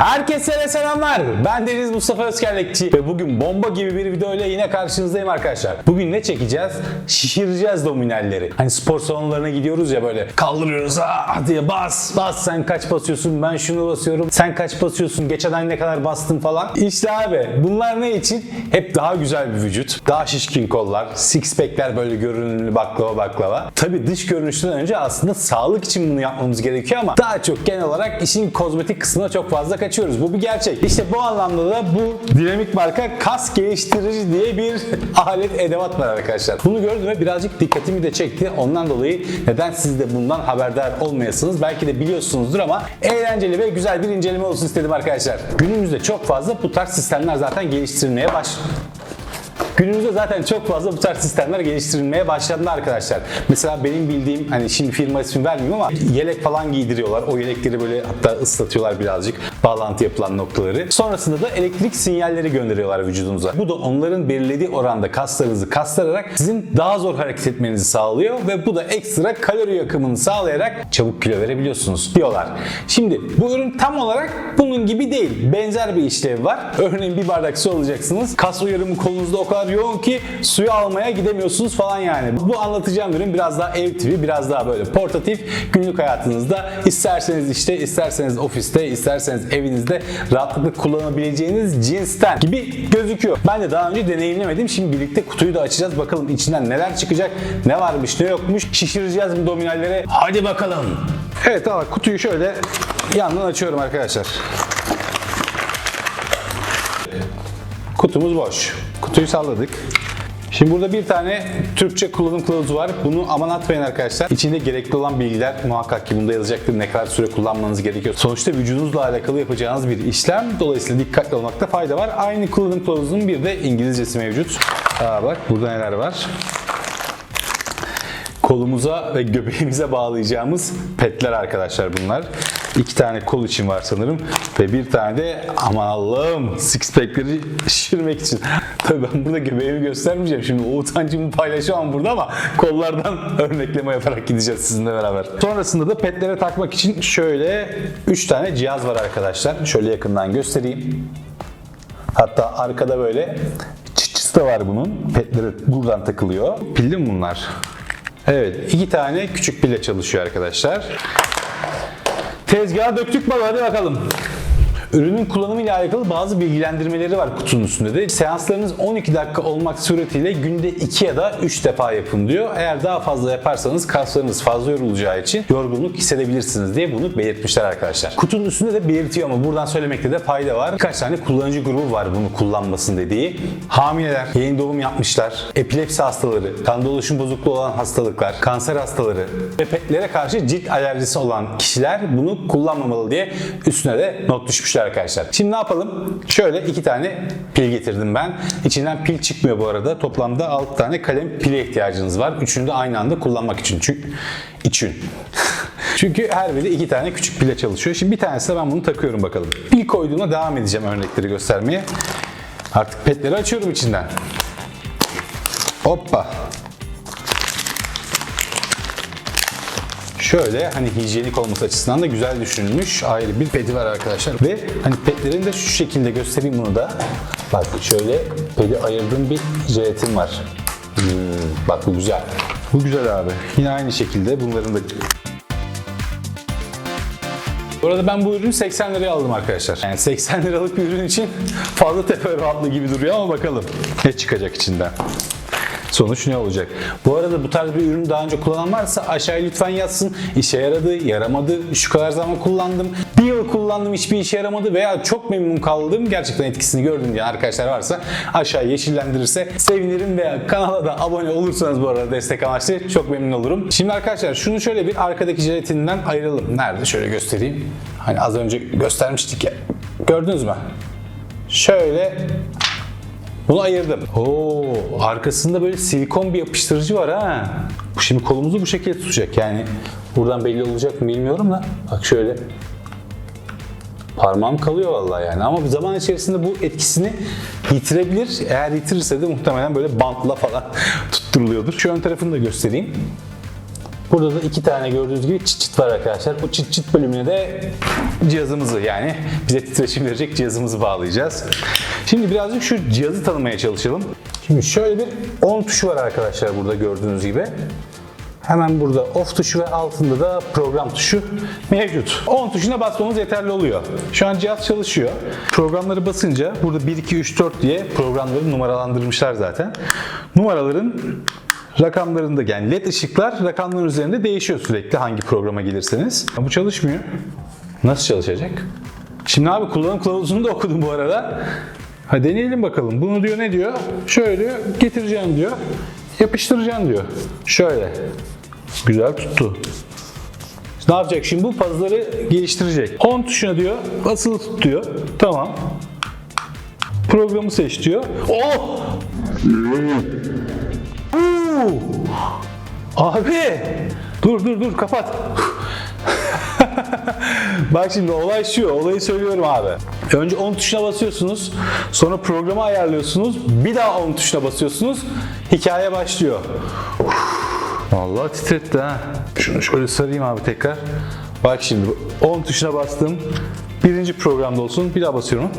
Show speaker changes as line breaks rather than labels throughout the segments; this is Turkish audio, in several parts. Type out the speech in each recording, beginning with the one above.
Herkese selamlar. Ben Deniz Mustafa Özkerlekçi ve bugün bomba gibi bir video ile yine karşınızdayım arkadaşlar. Bugün ne çekeceğiz? Şişireceğiz dominalleri. Hani spor salonlarına gidiyoruz ya böyle kaldırıyoruz ah diye bas bas sen kaç basıyorsun ben şunu basıyorum sen kaç basıyorsun geçen ne kadar bastın falan. İşte abi bunlar ne için? Hep daha güzel bir vücut. Daha şişkin kollar, six pack'ler böyle görünümlü baklava baklava. Tabi dış görünüşten önce aslında sağlık için bunu yapmamız gerekiyor ama daha çok genel olarak işin kozmetik kısmına çok fazla kaçıyoruz. Bu bir gerçek. İşte bu anlamda da bu dinamik marka kas geliştirici diye bir alet edevat var arkadaşlar. Bunu gördüm ve birazcık dikkatimi de çekti. Ondan dolayı neden siz de bundan haberdar olmayasınız? Belki de biliyorsunuzdur ama eğlenceli ve güzel bir inceleme olsun istedim arkadaşlar. Günümüzde çok fazla bu tarz sistemler zaten geliştirilmeye baş Günümüzde zaten çok fazla bu tarz sistemler geliştirilmeye başlandı arkadaşlar. Mesela benim bildiğim hani şimdi firma ismi vermeyeyim ama yelek falan giydiriyorlar. O yelekleri böyle hatta ıslatıyorlar birazcık bağlantı yapılan noktaları. Sonrasında da elektrik sinyalleri gönderiyorlar vücudunuza. Bu da onların belirlediği oranda kaslarınızı kastırarak sizin daha zor hareket etmenizi sağlıyor ve bu da ekstra kalori yakımını sağlayarak çabuk kilo verebiliyorsunuz diyorlar. Şimdi bu ürün tam olarak bunun gibi değil. Benzer bir işlevi var. Örneğin bir bardak su alacaksınız. Kas uyarımı kolunuzda o kadar yoğun ki suyu almaya gidemiyorsunuz falan yani. Bu anlatacağım ürün biraz daha ev tipi, biraz daha böyle portatif. Günlük hayatınızda isterseniz işte, isterseniz ofiste, isterseniz evinizde rahatlıkla kullanabileceğiniz cinsten gibi gözüküyor. Ben de daha önce deneyimlemedim. Şimdi birlikte kutuyu da açacağız. Bakalım içinden neler çıkacak, ne varmış, ne yokmuş. Şişireceğiz bu dominalleri. Hadi bakalım. Evet ama kutuyu şöyle yandan açıyorum arkadaşlar. Kutumuz boş. Kutuyu salladık. Şimdi burada bir tane Türkçe kullanım kılavuzu var. Bunu aman atmayın arkadaşlar. İçinde gerekli olan bilgiler muhakkak ki bunda yazacaktır. Ne kadar süre kullanmanız gerekiyor. Sonuçta vücudunuzla alakalı yapacağınız bir işlem. Dolayısıyla dikkatli olmakta fayda var. Aynı kullanım kılavuzunun bir de İngilizcesi mevcut. Aa bak burada neler var kolumuza ve göbeğimize bağlayacağımız petler arkadaşlar bunlar. İki tane kol için var sanırım ve bir tane de aman Allah'ım six pack'leri şişirmek için. Tabii ben burada göbeğimi göstermeyeceğim şimdi o utancımı paylaşamam burada ama kollardan örnekleme yaparak gideceğiz sizinle beraber. Sonrasında da petlere takmak için şöyle 3 tane cihaz var arkadaşlar. Şöyle yakından göstereyim. Hatta arkada böyle çıçısı da var bunun. Petleri buradan takılıyor. Pilli mi bunlar? Evet, iki tane küçük pille çalışıyor arkadaşlar. Tezgaha döktük mü? Hadi bakalım. Ürünün kullanımı ile alakalı bazı bilgilendirmeleri var kutunun üstünde de. Seanslarınız 12 dakika olmak suretiyle günde 2 ya da 3 defa yapın diyor. Eğer daha fazla yaparsanız kaslarınız fazla yorulacağı için yorgunluk hissedebilirsiniz diye bunu belirtmişler arkadaşlar. Kutunun üstünde de belirtiyor ama buradan söylemekte de fayda var. Birkaç tane kullanıcı grubu var bunu kullanmasın dediği. Hamileler, yeni doğum yapmışlar, epilepsi hastaları, kan dolaşım bozukluğu olan hastalıklar, kanser hastaları ve petlere karşı cilt alerjisi olan kişiler bunu kullanmamalı diye üstüne de not düşmüşler arkadaşlar. Şimdi ne yapalım? Şöyle iki tane pil getirdim ben. İçinden pil çıkmıyor bu arada. Toplamda 6 tane kalem pile ihtiyacınız var. Üçünü de aynı anda kullanmak için. Çünkü için. Çünkü her biri iki tane küçük pile çalışıyor. Şimdi bir tanesine ben bunu takıyorum bakalım. Pil koyduğumda devam edeceğim örnekleri göstermeye. Artık petleri açıyorum içinden. Hoppa. Şöyle hani hijyenik olması açısından da güzel düşünülmüş ayrı bir pedi var arkadaşlar. Ve hani petlerin de şu şekilde göstereyim bunu da. Bak şöyle pedi ayırdığım bir jelatin var. Hmm, bak bu güzel. Bu güzel abi. Yine aynı şekilde bunların da bu arada ben bu ürünü 80 liraya aldım arkadaşlar. Yani 80 liralık bir ürün için fazla teferruatlı gibi duruyor ama bakalım ne çıkacak içinden. Sonuç ne olacak? Bu arada bu tarz bir ürünü daha önce kullanan varsa aşağıya lütfen yazsın. İşe yaradı, yaramadı, şu kadar zaman kullandım, bir yıl kullandım hiçbir işe yaramadı veya çok memnun kaldım, gerçekten etkisini gördüm diye arkadaşlar varsa aşağı yeşillendirirse sevinirim veya kanala da abone olursanız bu arada destek amaçlı çok memnun olurum. Şimdi arkadaşlar şunu şöyle bir arkadaki jelatinden ayıralım. Nerede? Şöyle göstereyim. Hani az önce göstermiştik ya. Gördünüz mü? Şöyle bunu ayırdım. Oo, arkasında böyle silikon bir yapıştırıcı var ha. Bu şimdi kolumuzu bu şekilde tutacak yani. Buradan belli olacak mı bilmiyorum da. Bak şöyle. Parmağım kalıyor vallahi yani ama zaman içerisinde bu etkisini yitirebilir. Eğer yitirirse de muhtemelen böyle bantla falan tutturuluyordur. Şu ön tarafını da göstereyim. Burada da iki tane gördüğünüz gibi çıt çıt var arkadaşlar. Bu çıt çıt bölümüne de cihazımızı yani bize titreşim verecek cihazımızı bağlayacağız. Şimdi birazcık şu cihazı tanımaya çalışalım. Şimdi şöyle bir on tuşu var arkadaşlar burada gördüğünüz gibi. Hemen burada off tuşu ve altında da program tuşu mevcut. 10 tuşuna basmamız yeterli oluyor. Şu an cihaz çalışıyor. Programları basınca burada 1, 2, 3, 4 diye programları numaralandırmışlar zaten. Numaraların rakamlarında yani led ışıklar rakamların üzerinde değişiyor sürekli hangi programa gelirseniz. Bu çalışmıyor. Nasıl çalışacak? Şimdi abi kullanım kılavuzunu da okudum bu arada. Ha deneyelim bakalım. Bunu diyor ne diyor? Şöyle diyor getireceğim diyor. Yapıştıracaksın diyor. Şöyle. Güzel tuttu. Ne yapacak şimdi bu puzzle'ları geliştirecek. 10 tuşuna diyor asılı tut diyor. Tamam. Programı seç diyor. Oh! Abi! Dur dur dur kapat. Bak şimdi olay şu, olayı söylüyorum abi. Önce 10 tuşuna basıyorsunuz, sonra programı ayarlıyorsunuz, bir daha 10 tuşuna basıyorsunuz, hikaye başlıyor. Vallahi titretti ha. Şunu şöyle sarayım abi tekrar. Bak şimdi 10 tuşuna bastım. Birinci programda olsun. Bir daha basıyorum.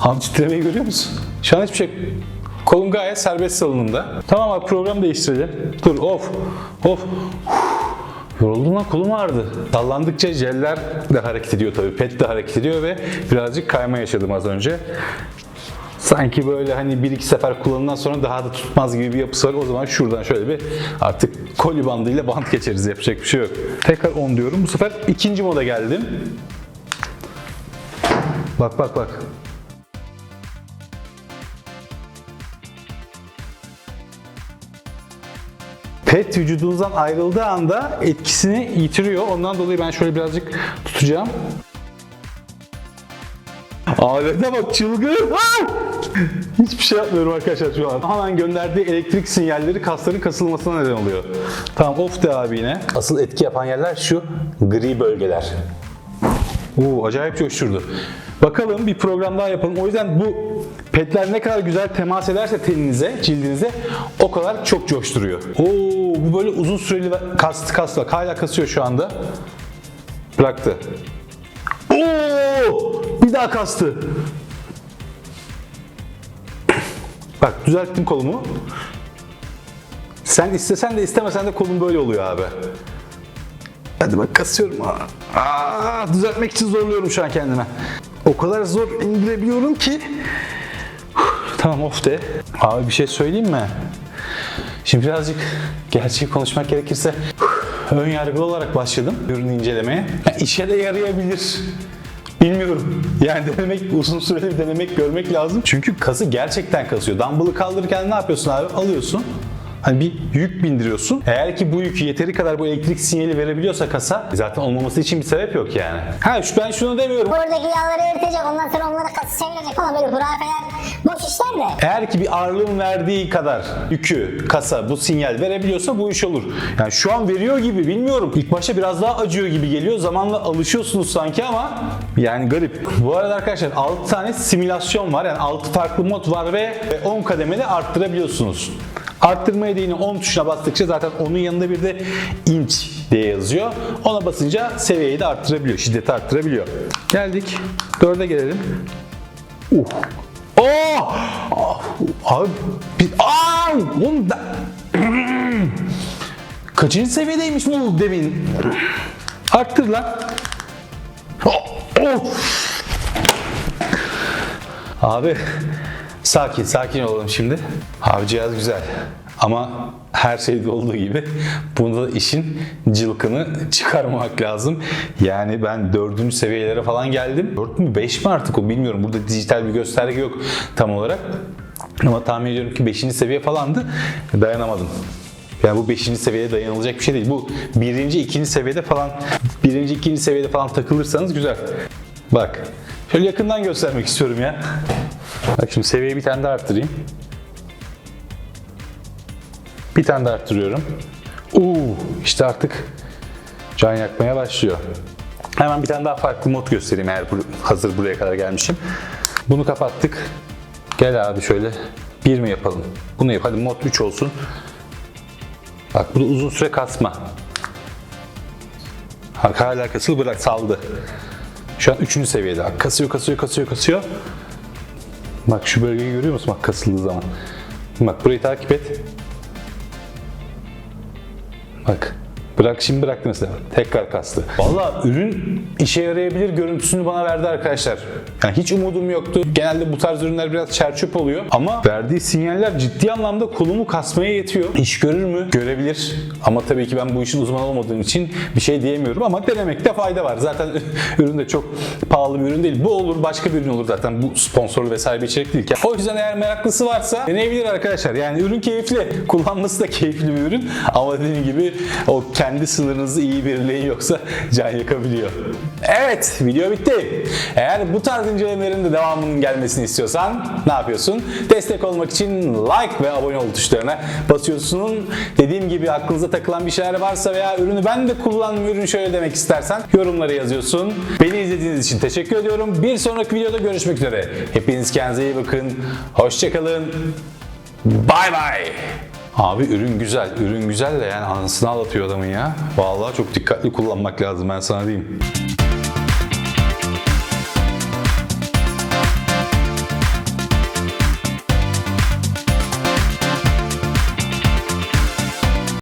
Abi titremeyi görüyor musun? Şu an hiçbir şey Kolum gayet serbest salınımda. Tamam abi program değiştirelim. Dur of of. Yoruldum lan kolum ağrıdı. Sallandıkça jeller de hareket ediyor tabii. Pet de hareket ediyor ve birazcık kayma yaşadım az önce. Sanki böyle hani bir iki sefer kullanımdan sonra daha da tutmaz gibi bir yapısı var. O zaman şuradan şöyle bir artık koli bandıyla bant geçeriz. Yapacak bir şey yok. Tekrar on diyorum. Bu sefer ikinci moda geldim. Bak bak bak. Pet vücudunuzdan ayrıldığı anda etkisini yitiriyor. Ondan dolayı ben şöyle birazcık tutacağım. Alete bak çılgın. Ah! Hiçbir şey yapmıyorum arkadaşlar şu an. Hemen gönderdiği elektrik sinyalleri kasların kasılmasına neden oluyor. Tamam off de abi yine. Asıl etki yapan yerler şu gri bölgeler. Oo, acayip coşturdu. Bakalım bir program daha yapalım. O yüzden bu petler ne kadar güzel temas ederse teninize, cildinize o kadar çok coşturuyor. Oo, bu böyle uzun süreli kastı kastı. Hala kasıyor şu anda. Bıraktı. Oo! Bir daha kastı. Bak düzelttim kolumu. Sen istesen de istemesen de kolun böyle oluyor abi. Hadi bak kasıyorum. Aa, düzeltmek için zorluyorum şu an kendime. O kadar zor indirebiliyorum ki. Tamam of de. Abi bir şey söyleyeyim mi? Şimdi birazcık gerçeği konuşmak gerekirse ön yargılı olarak başladım ürünü incelemeye. Ya işe de yarayabilir. Bilmiyorum. Yani denemek, uzun süreli denemek, görmek lazım. Çünkü kası gerçekten kasıyor. Dumbbell'ı kaldırırken ne yapıyorsun abi? Alıyorsun. Hani bir yük bindiriyorsun. Eğer ki bu yük yeteri kadar bu elektrik sinyali verebiliyorsa kasa zaten olmaması için bir sebep yok yani. Ha ben şunu demiyorum.
Buradaki yağları eritecek ondan sonra onları kası çevirecek falan böyle hurafeler boş işler de.
Eğer ki bir ağırlığın verdiği kadar yükü kasa bu sinyal verebiliyorsa bu iş olur. Yani şu an veriyor gibi bilmiyorum. İlk başta biraz daha acıyor gibi geliyor. Zamanla alışıyorsunuz sanki ama yani garip. Bu arada arkadaşlar 6 tane simülasyon var. Yani 6 farklı mod var ve 10 kademeli arttırabiliyorsunuz. Arttırmayı da yine 10 tuşuna bastıkça zaten onun yanında bir de inç diye yazıyor. Ona basınca seviyeyi de arttırabiliyor, şiddeti arttırabiliyor. Geldik. 4'e gelelim. Uh. Oh! Abi bir Aa! Oğlum da... Kaçıncı seviyedeymiş bu demin? Arttır lan. Oh! Oh! Abi sakin sakin olalım şimdi. Abi cihaz güzel. Ama her şeyde olduğu gibi bunda da işin cılkını çıkarmamak lazım. Yani ben dördüncü seviyelere falan geldim. Dört mü beş mi artık o bilmiyorum. Burada dijital bir gösterge yok tam olarak. Ama tahmin ediyorum ki 5. seviye falandı. Dayanamadım. Yani bu 5. seviyeye dayanılacak bir şey değil. Bu birinci, ikinci seviyede falan, birinci, ikinci seviyede falan takılırsanız güzel. Bak, şöyle yakından göstermek istiyorum ya. Bak şimdi seviyeyi bir tane daha arttırayım. Bir tane daha arttırıyorum. Uuu, işte artık can yakmaya başlıyor. Hemen bir tane daha farklı mod göstereyim eğer hazır buraya kadar gelmişim. Bunu kapattık. Gel abi şöyle bir mi yapalım? Bunu yap. Hadi mod 3 olsun. Bak bu uzun süre kasma. Bak hala kasılı bırak saldı. Şu an 3. seviyede. Kasıyor kasıyor kasıyor kasıyor. Bak şu bölgeyi görüyor musun? Bak kasıldığı zaman. Bak burayı takip et. Bak. Bırak şimdi bıraktı mesela. Tekrar kastı. Valla ürün işe yarayabilir görüntüsünü bana verdi arkadaşlar. Yani hiç umudum yoktu. Genelde bu tarz ürünler biraz çerçöp oluyor. Ama verdiği sinyaller ciddi anlamda kolumu kasmaya yetiyor. İş görür mü? Görebilir. Ama tabii ki ben bu işin uzmanı olmadığım için bir şey diyemiyorum ama denemekte fayda var. Zaten ürün de çok pahalı bir ürün değil. Bu olur başka bir ürün olur zaten. Bu sponsorlu vesaire bir içerik değil. O yüzden eğer meraklısı varsa deneyebilir arkadaşlar. Yani ürün keyifli. Kullanması da keyifli bir ürün. Ama dediğim gibi o kendi sınırınızı iyi belirleyin yoksa can yakabiliyor. Evet video bitti. Eğer bu tarz incelemelerin de devamının gelmesini istiyorsan ne yapıyorsun? Destek olmak için like ve abone ol tuşlarına basıyorsun. Dediğim gibi aklınıza takılan bir şeyler varsa veya ürünü ben de kullandım ürün şöyle demek istersen yorumlara yazıyorsun. Beni izlediğiniz için teşekkür ediyorum. Bir sonraki videoda görüşmek üzere. Hepiniz kendinize iyi bakın. Hoşçakalın. Bay bay. Abi ürün güzel. Ürün güzel de yani anasını ağlatıyor adamın ya. Vallahi çok dikkatli kullanmak lazım ben sana diyeyim.